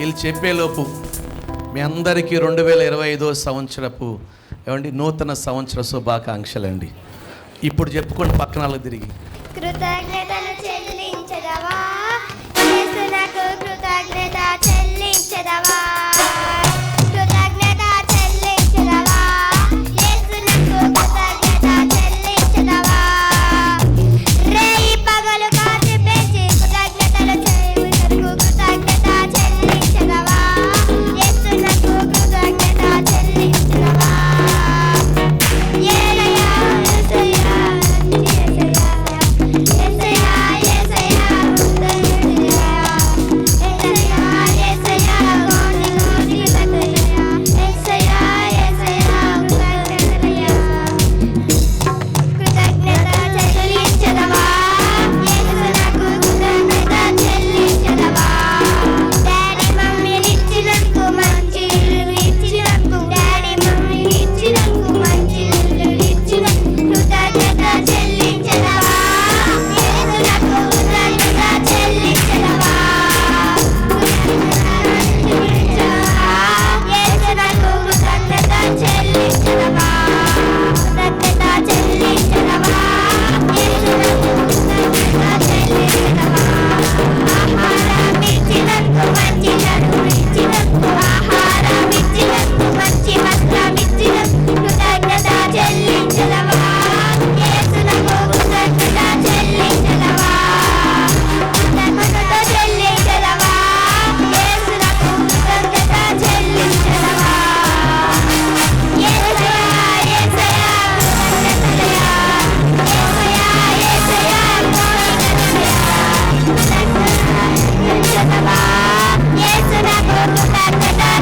వీళ్ళు చెప్పేలోపు మీ అందరికీ రెండు వేల ఇరవై ఐదో సంవత్సరపు ఏమండి నూతన సంవత్సర శుభాకాంక్షలండి. ఇప్పుడు చెప్పుకోండి పక్కన తిరిగి. కృతజ్ఞతలు da da